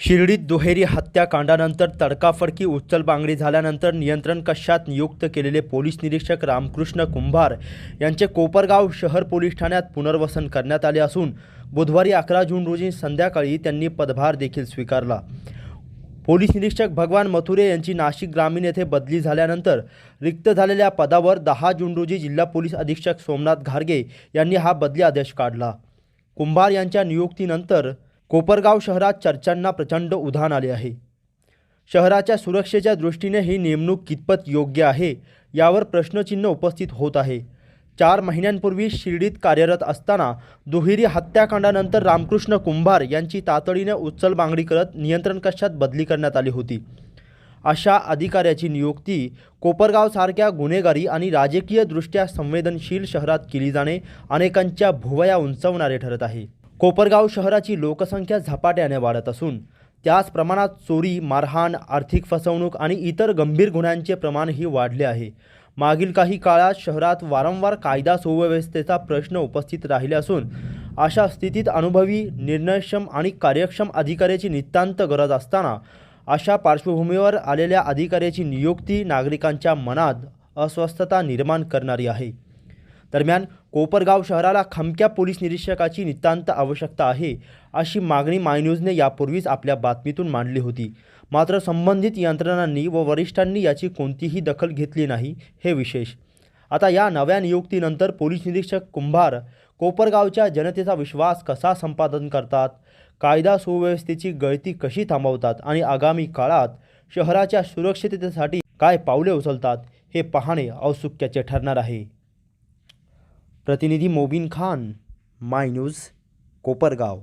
शिर्डीत दुहेरी हत्याकांडानंतर तडकाफडकी उचलबांगडी झाल्यानंतर नियंत्रण कक्षात नियुक्त केलेले पोलीस निरीक्षक रामकृष्ण कुंभार यांचे कोपरगाव शहर पोलीस ठाण्यात पुनर्वसन करण्यात आले असून बुधवारी अकरा जून रोजी संध्याकाळी त्यांनी पदभार देखील स्वीकारला. पोलीस निरीक्षक भगवान मथुरे यांची नाशिक ग्रामीण येथे बदली झाल्यानंतर रिक्त झालेल्या पदावर दहा जून रोजी जिल्हा पोलीस अधीक्षक सोमनाथ घारगे यांनी हा बदली आदेश काढला. कुंभार यांच्या नियुक्तीनंतर कोपरगाव शहरात चर्चांना प्रचंड उधाण आले आहे. शहराच्या सुरक्षेच्या दृष्टीने ही नेमणूक कितपत योग्य आहे यावर प्रश्नचिन्ह उपस्थित होत आहे. चार महिन्यांपूर्वी शिर्डीत कार्यरत असताना दुहेरी हत्याकांडानंतर रामकृष्ण कुंभार यांची तातडीने उचलबांगडी करत नियंत्रण कक्षात बदली करण्यात आली होती. अशा अधिकाऱ्याची नियुक्ती कोपरगावसारख्या गुन्हेगारी आणि राजकीयदृष्ट्या संवेदनशील शहरात केली जाणे अनेकांच्या भुवया उंचवणारे ठरत आहे. कोपरगाव शहराची लोकसंख्या झपाट्याने वाढत असून त्याच प्रमाणात चोरी मारहाण आर्थिक फसवणूक आणि इतर गंभीर गुन्ह्यांचे प्रमाणही वाढले आहे. मागील काही काळात शहरात वारंवार कायदा सुव्यवस्थेचा प्रश्न उपस्थित राहिले असून अशा स्थितीत अनुभवी निर्णयक्षम आणि कार्यक्षम अधिकाऱ्याची नितांत गरज असताना अशा पार्श्वभूमीवर आलेल्या अधिकाऱ्याची नियुक्ती नागरिकांच्या मनात अस्वस्थता निर्माण करणारी आहे. दरम्यान कोपरगाव शहराला खमक्या पोलीस निरीक्षकाची नितांत आवश्यकता आहे अशी मागणी मायन्यूजने यापूर्वीच आपल्या बातमीतून मांडली होती. मात्र संबंधित यंत्रणांनी व वरिष्ठांनी याची कोणतीही दखल घेतली नाही हे विशेष. आता या नव्या नियुक्तीनंतर पोलीस निरीक्षक कुंभार कोपरगावच्या जनतेचा विश्वास कसा संपादन करतात कायदा सुव्यवस्थेची गळती कशी थांबवतात आणि आगामी काळात शहराच्या सुरक्षिततेसाठी काय पावले उचलतात हे पाहणे औत्सुक्याचे ठरणार आहे. प्रतिनिधी मोबिन खान माय न्यूज कोपरगाव.